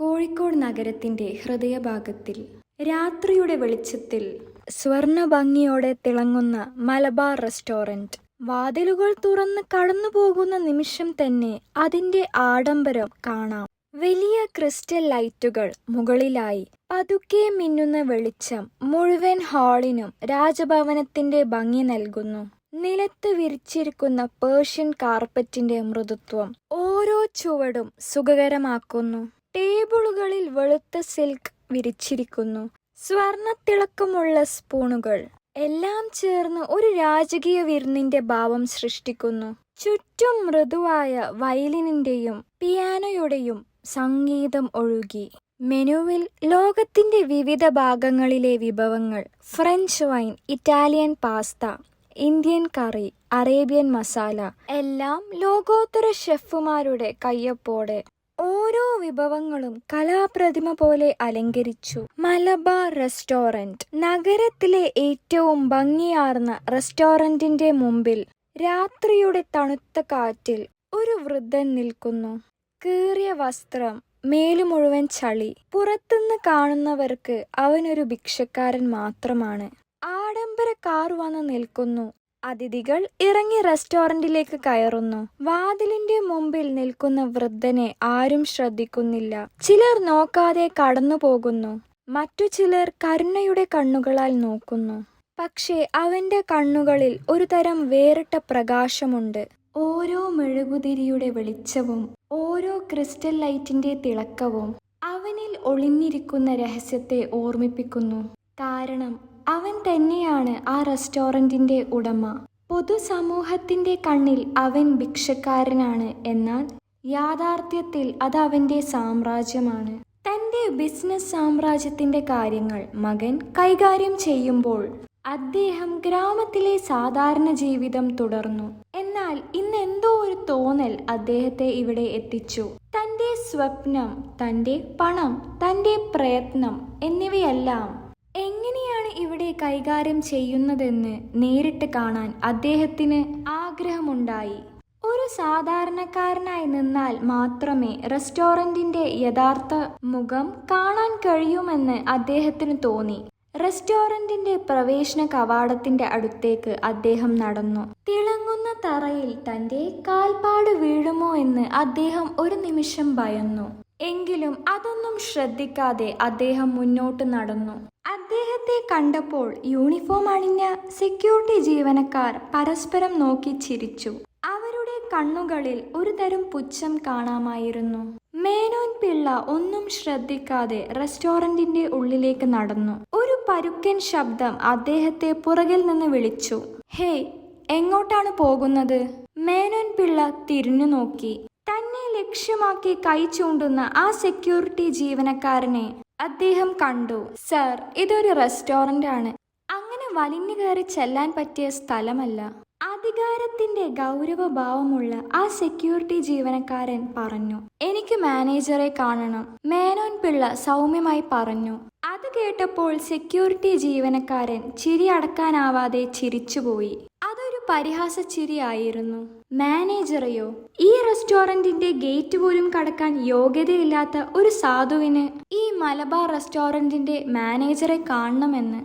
കോഴിക്കോട് നഗരത്തിന്റെ ഹൃദയഭാഗത്തിൽ. രാത്രിയുടെ വെളിച്ചത്തിൽ സ്വർണ ഭംഗിയോടെ തിളങ്ങുന്ന മലബാർ റെസ്റ്റോറന്റ്. വാതിലുകൾ തുറന്ന് കടന്നുപോകുന്ന നിമിഷം തന്നെ അതിന്റെ ആഡംബരം കാണാം. വലിയ ക്രിസ്റ്റൽ ലൈറ്റുകൾ മുകളിലായി പതുക്കെ മിന്നുന്ന വെളിച്ചം മുഴുവൻ ഹാളിനും രാജഭവനത്തിന്റെ ഭംഗി നൽകുന്നു. നിലത്ത് വിരിച്ചിരിക്കുന്ന പേർഷ്യൻ കാർപ്പറ്റിന്റെ മൃദുത്വം ഓരോ ചുവടും സുഖകരമാക്കുന്നു. ടേബിളുകളിൽ വെളുത്ത സിൽക്ക് വിരിച്ചിരിക്കുന്നു. സ്വർണത്തിളക്കമുള്ള സ്പൂണുകൾ എല്ലാം ചേർന്ന് ഒരു രാജകീയ വിരുന്നിന്റെ ഭാവം സൃഷ്ടിക്കുന്നു. ചുറ്റും മൃദുവായ വയലിനിന്റെയും പിയാനോയുടെയും സംഗീതം ഒഴുകി. മെനുവിൽ ലോകത്തിന്റെ വിവിധ ഭാഗങ്ങളിലെ വിഭവങ്ങൾ French wine Italian pasta Indian curry Arabian masala എല്ലാം ലോകോത്തര ഷെഫുമാരുടെ കയ്യൊപ്പോടെ ഓരോ വിഭവങ്ങളും കലാപ്രതിമ പോലെ അലങ്കരിച്ചു. മലബാർ റെസ്റ്റോറന്റ് നഗരത്തിലെ ഏറ്റവും ഭംഗിയാർന്ന റെസ്റ്റോറന്റിന്റെ മുമ്പിൽ രാത്രിയുടെ തണുത്ത കാറ്റിൽ ഒരു വൃദ്ധൻ നിൽക്കുന്നു. കീറിയ വസ്ത്രം മേലു മുഴുവൻ ചളി. പുറത്തുനിന്ന് കാണുന്നവർക്ക് അവനൊരു ഭിക്ഷക്കാരൻ മാത്രമാണ്. ആഡംബര കാർ വന്ന് നിൽക്കുന്നു. അതിഥികൾ ഇറങ്ങി റെസ്റ്റോറന്റിലേക്ക് കയറുന്നു. വാതിലിന്റെ മുമ്പിൽ നിൽക്കുന്ന വൃദ്ധനെ ആരും ശ്രദ്ധിക്കുന്നില്ല. ചിലർ നോക്കാതെ കടന്നു പോകുന്നു. മറ്റു ചിലർ കരുണയുടെ കണ്ണുകളാൽ നോക്കുന്നു. പക്ഷേ അവന്റെ കണ്ണുകളിൽ ഒരു തരം വേറിട്ട പ്രകാശമുണ്ട്. ഓരോ മെഴുകുതിരിയുടെ വെളിച്ചവും ഓരോ ക്രിസ്റ്റൽ ലൈറ്റിന്റെ തിളക്കവും അവനിൽ ഒളിഞ്ഞിരിക്കുന്ന രഹസ്യത്തെ ഓർമ്മിപ്പിക്കുന്നു. കാരണം അവൻ തന്നെയാണ് ആ റെസ്റ്റോറന്റിന്റെ ഉടമ. പൊതുസമൂഹത്തിന്റെ കണ്ണിൽ അവൻ ഭിക്ഷക്കാരനാണ് എന്നാൽ യാഥാർത്ഥ്യത്തിൽ അത് അവന്റെ സാമ്രാജ്യമാണ്. തന്റെ ബിസിനസ് സാമ്രാജ്യത്തിന്റെ കാര്യങ്ങൾ മകൻ കൈകാര്യം ചെയ്യുമ്പോൾ അദ്ദേഹം ഗ്രാമത്തിലെ സാധാരണ ജീവിതം തുടർന്നു. എന്നാൽ ഇന്ന് എന്തോ ഒരു തോന്നൽ അദ്ദേഹത്തെ ഇവിടെ എത്തിച്ചു. തന്റെ സ്വപ്നം തന്റെ പണം തന്റെ പ്രയത്നം എന്നിവയെല്ലാം എങ്ങനെയാണ് ഇവിടെ കൈകാര്യം ചെയ്യുന്നതെന്ന് നേരിട്ട് കാണാൻ അദ്ദേഹത്തിന് ആഗ്രഹമുണ്ടായി. ഒരു സാധാരണക്കാരനായി നിന്നാൽ മാത്രമേ റെസ്റ്റോറന്റിന്റെ യഥാർത്ഥ മുഖം കാണാൻ കഴിയുമെന്ന് അദ്ദേഹത്തിന് തോന്നി. റെസ്റ്റോറന്റിന്റെ പ്രവേശന കവാടത്തിന്റെ അടുത്തേക്ക് അദ്ദേഹം നടന്നു. തിളങ്ങുന്ന തറയിൽ തന്റെ കാൽപ്പാട് വീഴുമോ എന്ന് അദ്ദേഹം ഒരു നിമിഷം ഭയന്നു. എങ്കിലും അതൊന്നും ശ്രദ്ധിക്കാതെ അദ്ദേഹം മുന്നോട്ട് നടന്നു. അദ്ദേഹത്തെ കണ്ടപ്പോൾ യൂണിഫോം അണിഞ്ഞ സെക്യൂരിറ്റി ജീവനക്കാർ പരസ്പരം നോക്കി ചിരിച്ചു. അവരുടെ കണ്ണുകളിൽ ഒരു തരം പുച്ഛം കാണാമായിരുന്നു. മേനോൻ പിള്ള ഒന്നും ശ്രദ്ധിക്കാതെ റെസ്റ്റോറന്റിന്റെ ഉള്ളിലേക്ക് നടന്നു. ഒരു പരുക്കൻ ശബ്ദം അദ്ദേഹത്തെ പുറകിൽ നിന്ന് വിളിച്ചു. ഹേയ് എങ്ങോട്ടാണ് പോകുന്നത്? മേനോൻ പിള്ള തിരിഞ്ഞു നോക്കി. തന്നെ ലക്ഷ്യമാക്കി കൈ ചൂണ്ടുന്ന ആ സെക്യൂരിറ്റി ജീവനക്കാരനെ അദ്ദേഹം കണ്ടു. സർ ഇതൊരു റെസ്റ്റോറന്റ് ആണ് അങ്ങനെ വലിഞ്ഞു കയറി ചെല്ലാൻ പറ്റിയ സ്ഥലമല്ല. അധികാരത്തിന്റെ ഗൗരവഭാവമുള്ള ആ സെക്യൂരിറ്റി ജീവനക്കാരൻ പറഞ്ഞു എനിക്ക് മാനേജറെ കാണണം മേനോൻ പിള്ള സൗമ്യമായി പറഞ്ഞു. അത് കേട്ടപ്പോൾ സെക്യൂരിറ്റി ജീവനക്കാരൻ ചിരി അടക്കാനാവാതെ ചിരിച്ചുപോയി. അതൊരു പരിഹാസ ചിരിയായിരുന്നു. മാനേജറെയോ ഈ റെസ്റ്റോറന്റിന്റെ ഗേറ്റ് പോലും കടക്കാൻ യോഗ്യതയില്ലാത്ത ഒരു സാധുവിന് ഈ മലബാർ റെസ്റ്റോറന്റിന്റെ മാനേജറെ കാണണമെന്ന്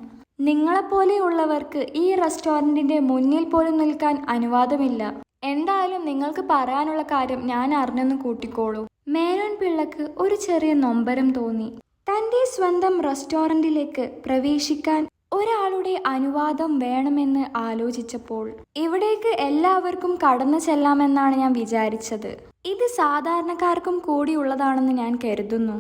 നിങ്ങളെപ്പോലെയുള്ളവർക്ക് ഈ റെസ്റ്റോറന്റിന്റെ മുന്നിൽ പോലും നിൽക്കാൻ അനുവാദമില്ല. എന്തായാലും നിങ്ങൾക്ക് പറയാനുള്ള കാര്യം ഞാൻ അറിഞ്ഞെന്ന് കൂട്ടിക്കോളൂ. മേനോൻ പിള്ളക്ക് ഒരു ചെറിയ നൊമ്പരം തോന്നി. തന്റെ സ്വന്തം റെസ്റ്റോറന്റിലേക്ക് പ്രവേശിക്കാൻ ഒരാളുടെ അനുവാദം വേണമെന്ന് ആലോചിച്ചപ്പോൾ ഇവിടേക്ക് എല്ലാവർക്കും കടന്നു ചെല്ലാമെന്നാണ് ഞാൻ വിചാരിച്ചത്. ഇത് സാധാരണക്കാർക്കും കൂടിയുള്ളതാണെന്ന് ഞാൻ കരുതുന്നു.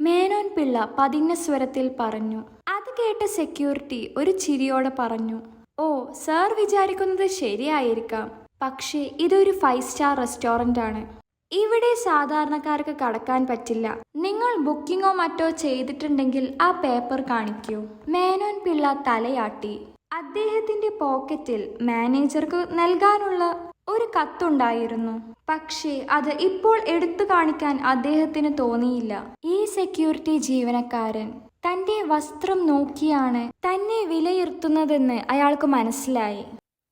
മേനോൻ പിള്ള പതിഞ്ഞ സ്വരത്തിൽ പറഞ്ഞു. അത് കേട്ട സെക്യൂരിറ്റി ഒരു ചിരിയോടെ പറഞ്ഞു ഓ സാർ വിചാരിക്കുന്നത് ശരിയായിരിക്കാം. പക്ഷേ ഇതൊരു ഫൈവ് സ്റ്റാർ റെസ്റ്റോറന്റ് ആണ്. ഇവിടെ സാധാരണക്കാർക്ക് കടക്കാൻ പറ്റില്ല. നിങ്ങൾ ബുക്കിങ്ങോ മറ്റോ ചെയ്തിട്ടുണ്ടെങ്കിൽ ആ പേപ്പർ കാണിക്കൂ. മേനോൻ പിള്ള തലയാട്ടി. അദ്ദേഹത്തിന്റെ പോക്കറ്റിൽ മാനേജർക്ക് നൽകാനുള്ള ഒരു കത്തുണ്ടായിരുന്നു. പക്ഷേ അത് ഇപ്പോൾ എടുത്തു കാണിക്കാൻ അദ്ദേഹത്തിന് തോന്നിയില്ല. ഈ സെക്യൂരിറ്റി ജീവനക്കാരൻ തന്റെ വസ്ത്രം നോക്കിയാണ് തന്നെ വിലയിരുത്തുന്നതെന്ന് അയാൾക്ക് മനസ്സിലായി.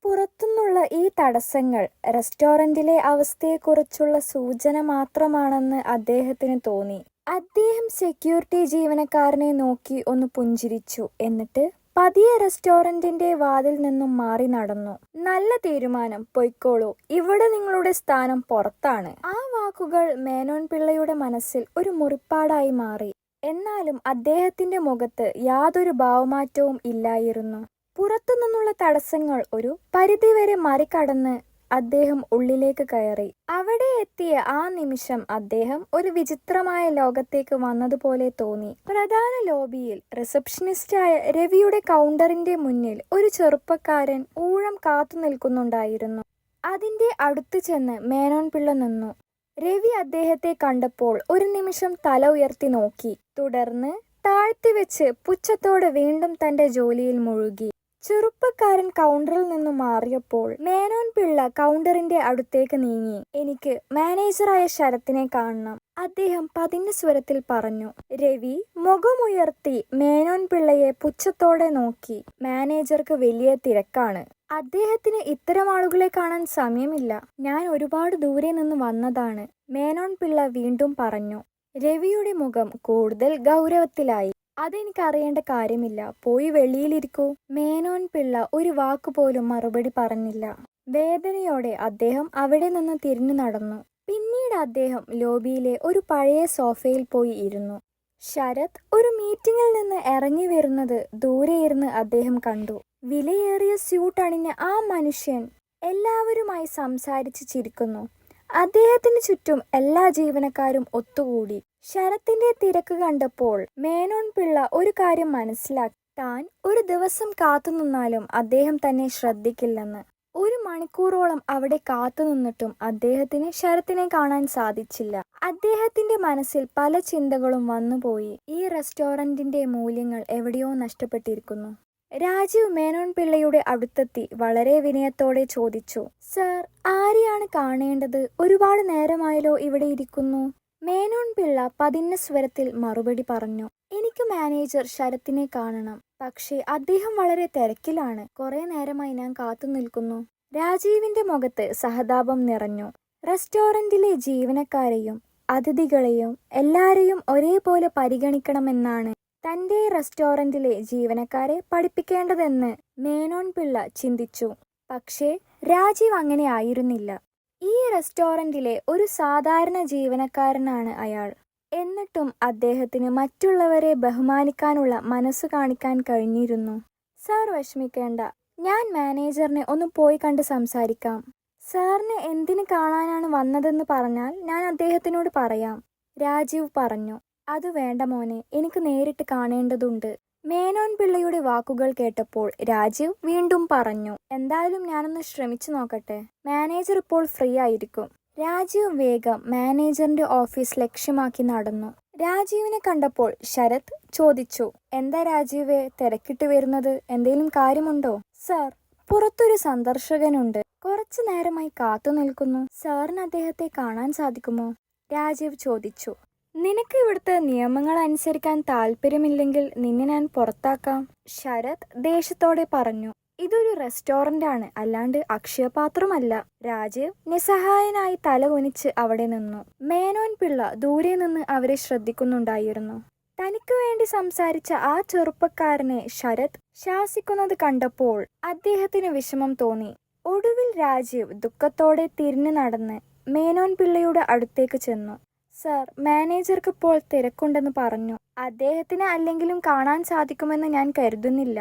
പുറത്തുനിന്നുള്ള ഈ തടസ്സങ്ങൾ റെസ്റ്റോറന്റിലെ അവസ്ഥയെക്കുറിച്ചുള്ള സൂചന മാത്രമാണെന്ന് അദ്ദേഹത്തിന് തോന്നി. അദ്ദേഹം സെക്യൂരിറ്റി ജീവനക്കാരനെ നോക്കി ഒന്ന് പുഞ്ചിരിച്ചു. എന്നിട്ട് പതിയെ റെസ്റ്റോറന്റിന്റെ വാതിൽ നിന്നും മാറി നടന്നു. നല്ല തീരുമാനം. പൊയ്ക്കോളൂ. ഇവിടെ നിങ്ങളുടെ സ്ഥാനം പുറത്താണ്. ആ വാക്കുകൾ മേനോൻ പിള്ളയുടെ മനസ്സിൽ ഒരു മുറിപ്പാടായി മാറി. എന്നാലും അദ്ദേഹത്തിന്റെ മുഖത്ത് യാതൊരു ഭാവമാറ്റവും ഇല്ലായിരുന്നു. പുറത്തുനിന്നുള്ള തടസ്സങ്ങൾ ഒരു പരിധിവരെ മറികടന്ന് അദ്ദേഹം ഉള്ളിലേക്ക് കയറി. അവിടെ എത്തിയ ആ നിമിഷം അദ്ദേഹം ഒരു വിചിത്രമായ ലോകത്തേക്ക് വന്നതുപോലെ തോന്നി. പ്രധാന ലോബിയിൽ റിസപ്ഷനിസ്റ്റായ രവിയുടെ കൗണ്ടറിന്റെ മുന്നിൽ ഒരു ചെറുപ്പക്കാരൻ ഊഴം കാത്തു നിൽക്കുന്നുണ്ടായിരുന്നു അതിന്റെ അടുത്ത് ചെന്ന് മേനോൻ പിള്ള നിന്നു. രവി അദ്ദേഹത്തെ കണ്ടപ്പോൾ ഒരു നിമിഷം തല ഉയർത്തി നോക്കി. തുടർന്ന് താഴ്ത്തി വെച്ച് പുച്ഛത്തോടെ വീണ്ടും തന്റെ ജോലിയിൽ മുഴുകി. ചെറുപ്പക്കാരൻ കൗണ്ടറിൽ നിന്ന് മാറിയപ്പോൾ മേനോൻ പിള്ള കൗണ്ടറിന്റെ അടുത്തേക്ക് നീങ്ങി. എനിക്ക് മാനേജറായ ശരത്തിനെ കാണണം. അദ്ദേഹം പതിഞ്ഞ സ്വരത്തിൽ പറഞ്ഞു. രവി മുഖമുയർത്തി മേനോൻ പിള്ളയെ പുച്ഛത്തോടെ നോക്കി. മാനേജർക്ക് വലിയ തിരക്കാണ്. അദ്ദേഹത്തിന് ഇത്തരം ആളുകളെ കാണാൻ സമയമില്ല. ഞാൻ ഒരുപാട് ദൂരെ നിന്ന് വന്നതാണ്. മേനോൻ പിള്ള വീണ്ടും പറഞ്ഞു. രവിയുടെ മുഖം കൂടുതൽ ഗൗരവത്തിലായി. അതെനിക്കറിയേണ്ട കാര്യമില്ല. പോയി വെളിയിലിരിക്കൂ. മേനോൻ പിള്ള ഒരു വാക്കുപോലും മറുപടി പറഞ്ഞില്ല. വേദനയോടെ അദ്ദേഹം അവിടെ നിന്ന് തിരിഞ്ഞു നടന്നു. പിന്നീട് അദ്ദേഹം ലോബിയിലെ ഒരു പഴയ സോഫയിൽ പോയി ഇരുന്നു. ശരത് ഒരു മീറ്റിംഗിൽ നിന്ന് ഇറങ്ങി വരുന്നത് ദൂരെ ഇരുന്ന് അദ്ദേഹം കണ്ടു. വിലയേറിയ സ്യൂട്ട് അണിഞ്ഞ ആ മനുഷ്യൻ എല്ലാവരുമായി സംസാരിച്ച് ചിരിക്കുന്നു. അദ്ദേഹത്തിന് ചുറ്റും എല്ലാ ജീവനക്കാരും ഒത്തുകൂടി. ശരത്തിന്റെ തിരക്ക് കണ്ടപ്പോൾ മേനോൻ പിള്ള ഒരു കാര്യം മനസ്സിലാക്കി. താൻ ഒരു ദിവസം കാത്തുനിന്നാലും അദ്ദേഹം തന്നെ ശ്രദ്ധിക്കില്ലെന്ന്. ഒരു മണിക്കൂറോളം അവിടെ കാത്തുനിന്നിട്ടും അദ്ദേഹത്തിന് ശരത്തിനെ കാണാൻ സാധിച്ചില്ല. അദ്ദേഹത്തിന്റെ മനസ്സിൽ പല ചിന്തകളും വന്നുപോയി ഈ റെസ്റ്റോറന്റിന്റെ മൂല്യങ്ങൾ എവിടെയോ നഷ്ടപ്പെട്ടിരിക്കുന്നു. രാജീവ് മേനോൻ പിള്ളയുടെ അടുത്തെത്തി വളരെ വിനയത്തോടെ ചോദിച്ചു സർ ആരെയാണ് കാണേണ്ടത്? ഒരുപാട് നേരമായല്ലോ ഇവിടെ ഇരിക്കുന്നു. മേനോൻ പിള്ള പതിന്ന സ്വരത്തിൽ മറുപടി പറഞ്ഞു എനിക്ക് മാനേജർ ശരത്തിനെ കാണണം. പക്ഷേ അദ്ദേഹം വളരെ തിരക്കിലാണ്. കുറെ നേരമായി ഞാൻ കാത്തു നിൽക്കുന്നു. രാജീവിന്റെ മുഖത്ത് സഹതാപം നിറഞ്ഞു. റെസ്റ്റോറന്റിലെ ജീവനക്കാരെയും അതിഥികളെയും എല്ലാരെയും ഒരേപോലെ പരിഗണിക്കണമെന്നാണ് തന്റെ റെസ്റ്റോറന്റിലെ ജീവനക്കാരെ പഠിപ്പിക്കേണ്ടതെന്ന് മേനോൻ പിള്ള ചിന്തിച്ചു. പക്ഷേ രാജീവ് അങ്ങനെ ആയിരുന്നില്ല. ഈ റെസ്റ്റോറന്റിലെ ഒരു സാധാരണ ജീവനക്കാരനാണ് അയാൾ. എന്നിട്ടും അദ്ദേഹത്തിന് മറ്റുള്ളവരെ ബഹുമാനിക്കാനുള്ള മനസ്സ് കാണിക്കാൻ കഴിഞ്ഞിരുന്നു. സർ വിഷമിക്കേണ്ട. ഞാൻ മാനേജറിനെ ഒന്ന് പോയി കണ്ട് സംസാരിക്കാം. സാറിന് എന്തിന് കാണാനാണ് വന്നതെന്ന് പറഞ്ഞാൽ ഞാൻ അദ്ദേഹത്തിനോട് പറയാം രാജീവ് പറഞ്ഞു. അത് വേണ്ട മോനെ. എനിക്ക് നേരിട്ട് കാണേണ്ടതുണ്ട്. മേനോൻ പിള്ളയുടെ വാക്കുകൾ കേട്ടപ്പോൾ രാജീവ് വീണ്ടും പറഞ്ഞു. എന്തായാലും ഞാനൊന്ന് ശ്രമിച്ചു നോക്കട്ടെ. മാനേജർ ഇപ്പോൾ ഫ്രീ ആയിരിക്കും. രാജീവ് വേഗം മാനേജറിന്റെ ഓഫീസ് ലക്ഷ്യമാക്കി നടന്നു. രാജീവിനെ കണ്ടപ്പോൾ ശരത് ചോദിച്ചു എന്താ രാജീവെ തിരക്കിട്ട് വരുന്നത്? എന്തെങ്കിലും കാര്യമുണ്ടോ? സർ പുറത്തൊരു സന്ദർശകനുണ്ട്. കുറച്ചു നേരമായി കാത്തു നിൽക്കുന്നു. സാറിന് അദ്ദേഹത്തെ കാണാൻ സാധിക്കുമോ? രാജീവ് ചോദിച്ചു. നിനക്ക് ഇവിടുത്തെ നിയമങ്ങൾ അനുസരിക്കാൻ താല്പര്യമില്ലെങ്കിൽ നിന്നെ ഞാൻ പുറത്താക്കാം ശരത് ദേഷ്യത്തോടെ പറഞ്ഞു. ഇതൊരു റെസ്റ്റോറന്റ് ആണ് അല്ലാണ്ട് അക്ഷയപാത്രമല്ല. രാജീവ് നിസ്സഹായനായി തലകുനിച്ച് അവിടെ നിന്നു. മേനോൻ പിള്ള ദൂരെ നിന്ന് അവരെ ശ്രദ്ധിക്കുന്നുണ്ടായിരുന്നു. തനിക്ക് വേണ്ടി സംസാരിച്ച ആ ചെറുപ്പക്കാരനെ ശരത് ശാസിക്കുന്നത് കണ്ടപ്പോൾ അദ്ദേഹത്തിന് വിഷമം തോന്നി. ഒടുവിൽ രാജീവ് ദുഃഖത്തോടെ തിരിഞ്ഞു നടന്ന് മേനോൻ പിള്ളയുടെ അടുത്തേക്ക് ചെന്നു. സർ മാനേജർക്ക് ഇപ്പോൾ തിരക്കുണ്ടെന്ന് പറഞ്ഞു. അദ്ദേഹത്തിന് അല്ലെങ്കിലും കാണാൻ സാധിക്കുമെന്ന് ഞാൻ കരുതുന്നില്ല.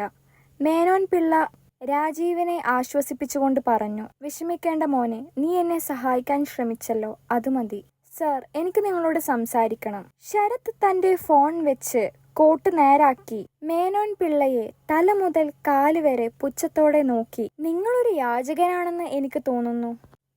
മേനോൻ പിള്ള രാജീവിനെ ആശ്വസിപ്പിച്ചുകൊണ്ട് പറഞ്ഞു വിഷമിക്കേണ്ട മോനെ നീ എന്നെ സഹായിക്കാൻ ശ്രമിച്ചല്ലോ അത് മതി. സർ എനിക്ക് നിങ്ങളോട് സംസാരിക്കണം. ശരത് തന്റെ ഫോൺ വെച്ച് കോട്ട് നേരാക്കി മേനോൻ പിള്ളയെ തല മുതൽ കാൽ വരെ പുച്ഛത്തോടെ നോക്കി നിങ്ങളൊരു യാചകനാണെന്ന് എനിക്ക് തോന്നുന്നു.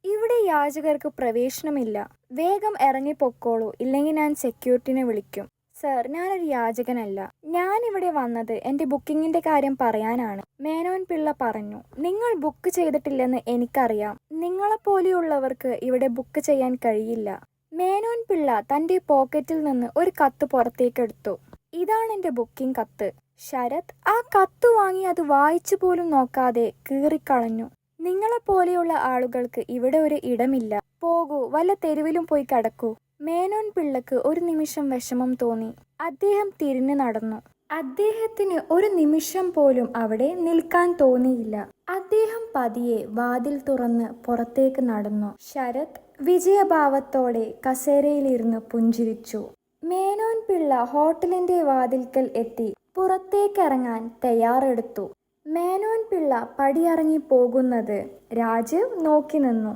ഇവിടെ യാചകർക്ക് പ്രവേശനമില്ല. വേഗം ഇറങ്ങിപ്പൊക്കോളൂ ഇല്ലെങ്കിൽ ഞാൻ സെക്യൂരിറ്റിനെ വിളിക്കും. സർ ഞാനൊരു യാചകനല്ല. ഞാൻ ഇവിടെ വന്നത് എന്റെ ബുക്കിങ്ങിന്റെ കാര്യം പറയാനാണ്. മേനോൻ പിള്ള പറഞ്ഞു നിങ്ങൾ ബുക്ക് ചെയ്തിട്ടില്ലെന്ന് എനിക്കറിയാം. നിങ്ങളെപ്പോലെയുള്ളവർക്ക് ഇവിടെ ബുക്ക് ചെയ്യാൻ കഴിയില്ല. മേനോൻ പിള്ള തന്റെ പോക്കറ്റിൽ നിന്ന് ഒരു കത്ത് പുറത്തേക്കെടുത്തു. ഇതാണ് എന്റെ ബുക്കിംഗ് കത്ത്. ശരത് ആ കത്ത് വാങ്ങി അത് വായിച്ചു പോലും നോക്കാതെ കീറിക്കളഞ്ഞു. നിങ്ങളെപ്പോലെയുള്ള ആളുകൾക്ക് ഇവിടെ ഒരു ഇടമില്ല. പോകൂ വല്ല തെരുവിലും പോയി കിടക്കൂ. മേനോൻ പിള്ളക്ക് ഒരു നിമിഷം വിഷമം തോന്നി. അദ്ദേഹം തിരിഞ്ഞു നടന്നു. അദ്ദേഹത്തിന് ഒരു നിമിഷം പോലും അവിടെ നിൽക്കാൻ തോന്നിയില്ല. അദ്ദേഹം പതിയെ വാതിൽ തുറന്ന് പുറത്തേക്ക് നടന്നു. ശരത് വിജയഭാവത്തോടെ കസേരയിലിരുന്ന് പുഞ്ചിരിച്ചു. മേനോൻ പിള്ള ഹോട്ടലിന്റെ വാതിൽക്കൽ എത്തി പുറത്തേക്കിറങ്ങാൻ തയ്യാറെടുത്തു. മേനോൻ പിള്ള പടിയിറങ്ങി പോകുന്നത് രാജീവ് നോക്കി നിന്നു.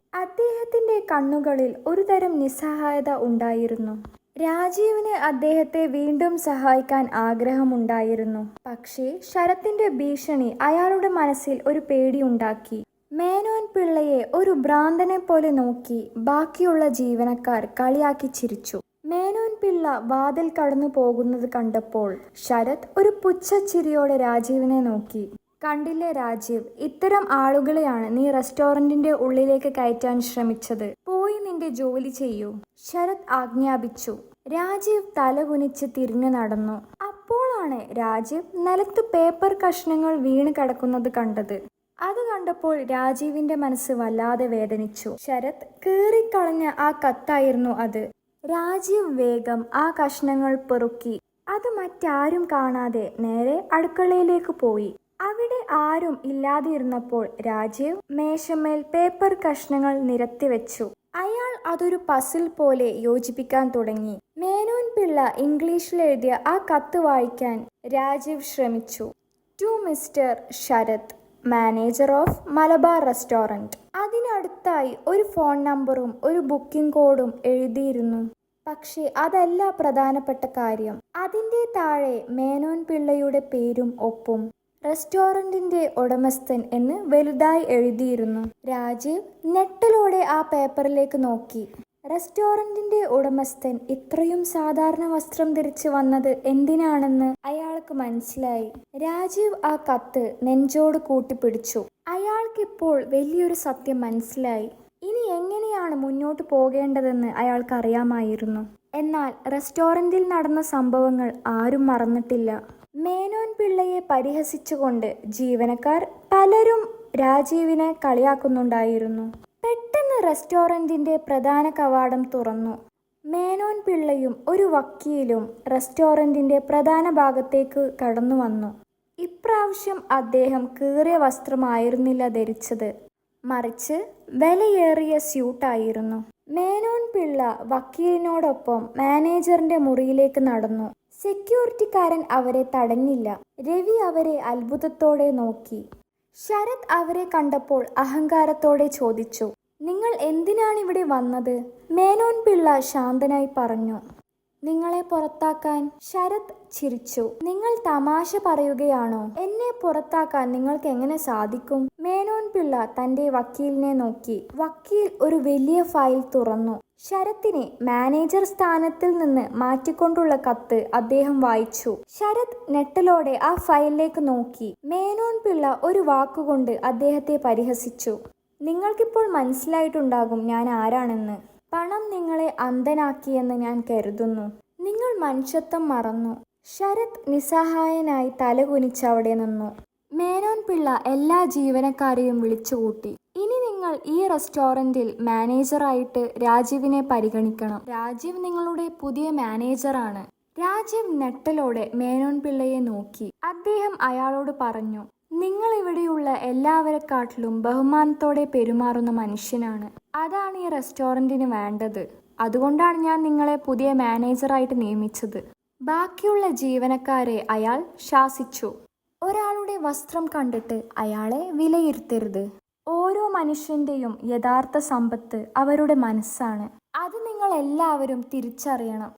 അദ്ദേഹത്തിന്റെ കണ്ണുകളിൽ ഒരുതരം നിസ്സഹായത ഉണ്ടായിരുന്നു. രാജീവിന് അദ്ദേഹത്തെ വീണ്ടും സഹായിക്കാൻ ആഗ്രഹമുണ്ടായിരുന്നു. പക്ഷേ ശരത്തിന്റെ ഭീഷണി അയാളുടെ മനസ്സിൽ ഒരു പേടിയുണ്ടാക്കി മേനോൻ പിള്ളയെ ഒരു ഭ്രാന്തനെ പോലെ നോക്കി ബാക്കിയുള്ള ജീവനക്കാർ കളിയാക്കി ചിരിച്ചു. മേനോൻ പിള്ള വാതിൽ കടന്നു പോകുന്നത് കണ്ടപ്പോൾ ശരത് ഒരു പുച്ഛച്ചിരിയോടെ രാജീവിനെ നോക്കി. കണ്ടില്ലേ രാജീവ്? ഇത്തരം ആളുകളെയാണ് നീ റെസ്റ്റോറന്റിന്റെ ഉള്ളിലേക്ക് കയറ്റാൻ ശ്രമിച്ചത്. പോയി നിന്റെ ജോലി ചെയ്യൂ. ശരത് ആജ്ഞാപിച്ചു. രാജീവ് തലകുനിച്ച് തിരിഞ്ഞു നടന്നു. അപ്പോഴാണ് രാജീവ് നിലത്ത് പേപ്പർ കഷ്ണങ്ങൾ വീണ് കിടക്കുന്നത് കണ്ടത്. അത് കണ്ടപ്പോൾ രാജീവിന്റെ മനസ്സ് വല്ലാതെ വേദനിച്ചു. ശരത് കീറിക്കളഞ്ഞ ആ കത്തായിരുന്നു അത്. രാജീവ് വേഗം ആ കഷ്ണങ്ങൾ പെറുക്കി. അത് മറ്റാരും കാണാതെ നേരെ അടുക്കളയിലേക്ക് പോയി. അവിടെ ആരും ഇല്ലാതിരുന്നപ്പോൾ രാജീവ് മേശമേൽ പേപ്പർ കഷ്ണങ്ങൾ നിരത്തിവെച്ചു. അയാൾ അതൊരു പസിൽ പോലെ യോജിപ്പിക്കാൻ തുടങ്ങി. മേനോൻ പിള്ള ഇംഗ്ലീഷിൽ എഴുതിയ ആ കത്ത് വായിക്കാൻ രാജീവ് ശ്രമിച്ചു. To mister Sharath manager of Malabar restaurant അതിനടുത്തായി ഒരു ഫോൺ നമ്പറും ഒരു ബുക്കിംഗ് കോഡും എഴുതിയിരുന്നു. പക്ഷേ അതല്ല പ്രധാനപ്പെട്ട കാര്യം. അതിന്റെ താഴെ മേനോൻ പിള്ളയുടെ പേരും ഒപ്പും. റെസ്റ്റോറന്റിന്റെ ഉടമസ്ഥൻ എന്ന് വലുതായി എഴുതിയിരുന്നു. രാജീവ് നെട്ടിലൂടെ ആ പേപ്പറിലേക്ക് നോക്കി. റെസ്റ്റോറന്റിന്റെ ഉടമസ്ഥൻ ഇത്രയും സാധാരണ വസ്ത്രം ധരിച്ചു വന്നത് എന്തിനാണെന്ന് അയാൾക്ക് മനസ്സിലായി. രാജീവ് ആ കത്ത് നെഞ്ചോട് കൂട്ടിപ്പിടിച്ചു. അയാൾക്കിപ്പോൾ വലിയൊരു സത്യം മനസ്സിലായി. ഇനി എങ്ങനെയാണ് മുന്നോട്ട് പോകേണ്ടതെന്ന് അയാൾക്കറിയാമായിരുന്നു. എന്നാൽ റെസ്റ്റോറന്റിൽ നടന്ന സംഭവങ്ങൾ ആരും മറന്നിട്ടില്ല. മേനോൻ പിള്ളയെ പരിഹസിച്ചുകൊണ്ട് ജീവനക്കാർ പലരും രാജീവിനെ കളിയാക്കുന്നുണ്ടായിരുന്നു. പെട്ടെന്ന് റെസ്റ്റോറന്റിന്റെ പ്രധാന കവാടം തുറന്നു. മേനോൻ പിള്ളയും ഒരു വക്കീലും റെസ്റ്റോറന്റിന്റെ പ്രധാന ഭാഗത്തേക്ക് കടന്നു വന്നു. ഇപ്രാവശ്യം അദ്ദേഹം കീറിയ വസ്ത്രമായിരുന്നില്ല ധരിച്ചത്. മറിച്ച് വിലയേറിയ സ്യൂട്ടായിരുന്നു. മേനോൻ പിള്ള വക്കീലിനോടൊപ്പം മാനേജറിന്റെ മുറിയിലേക്ക് നടന്നു. സെക്യൂരിറ്റിക്കാരൻ അവരെ തടഞ്ഞില്ല. രവി അവരെ അത്ഭുതത്തോടെ നോക്കി. ശരത് അവരെ കണ്ടപ്പോൾ അഹങ്കാരത്തോടെ ചോദിച്ചു നിങ്ങൾ എന്തിനാണ് ഇവിടെ വന്നത്? മേനോൻ പിള്ള ശാന്തനായി പറഞ്ഞു നിങ്ങളെ പുറത്താക്കാൻ. ശരത് ചിരിച്ചു നിങ്ങൾ തമാശ പറയുകയാണോ? എന്നെ പുറത്താക്കാൻ നിങ്ങൾക്ക് എങ്ങനെ സാധിക്കും? മേനോൻ പിള്ള തന്റെ വക്കീലിനെ നോക്കി വക്കീൽ ഒരു വലിയ ഫയൽ തുറന്നു. ശരത്തിനെ മാനേജർ സ്ഥാനത്തിൽ നിന്ന് മാറ്റിക്കൊണ്ടുള്ള കത്ത് അദ്ദേഹം വായിച്ചു. ശരത് നെട്ടലോടെ ആ ഫയലിലേക്ക് നോക്കി. മേനോൻ പിള്ള ഒരു വാക്കുകൊണ്ട് അദ്ദേഹത്തെ പരിഹസിച്ചു. നിങ്ങൾക്കിപ്പോൾ മനസ്സിലായിട്ടുണ്ടാകും ഞാൻ ആരാണെന്ന്. പണം നിങ്ങളെ അന്ധനാക്കിയെന്ന് ഞാൻ കരുതുന്നു. നിങ്ങൾ മനുഷ്യത്വം മറന്നു ശരത് നിസ്സഹായനായി തലകുനിച്ച് അവിടെ നിന്നു. മേനോൻ പിള്ള എല്ലാ ജീവനക്കാരെയും വിളിച്ചുകൂട്ടി. ഇനി നിങ്ങൾ ഈ റെസ്റ്റോറന്റിൽ മാനേജറായിട്ട് രാജീവിനെ പരിഗണിക്കണം. രാജീവ് നിങ്ങളുടെ പുതിയ മാനേജറാണ്. രാജീവ് നെട്ടലോടെ മേനോൻ പിള്ളയെ നോക്കി. അദ്ദേഹം അയാളോട് പറഞ്ഞു നിങ്ങൾ ഇവിടെയുള്ള എല്ലാവരെക്കാട്ടിലും ബഹുമാനത്തോടെ പെരുമാറുന്ന മനുഷ്യനാണ്. അതാണ് ഈ റെസ്റ്റോറന്റിന് വേണ്ടത്. അതുകൊണ്ടാണ് ഞാൻ നിങ്ങളെ പുതിയ മാനേജറായിട്ട് നിയമിച്ചത്. ബാക്കിയുള്ള ജീവനക്കാരെ അയാൾ ശാസിച്ചു. ഒരാളുടെ വസ്ത്രം കണ്ടിട്ട് അയാളെ വിലയിരുത്തരുത്. ഓരോ മനുഷ്യന്റെയും യഥാർത്ഥ സമ്പത്ത് അവരുടെ മനസ്സാണ്. അത് നിങ്ങൾ എല്ലാവരും തിരിച്ചറിയണം.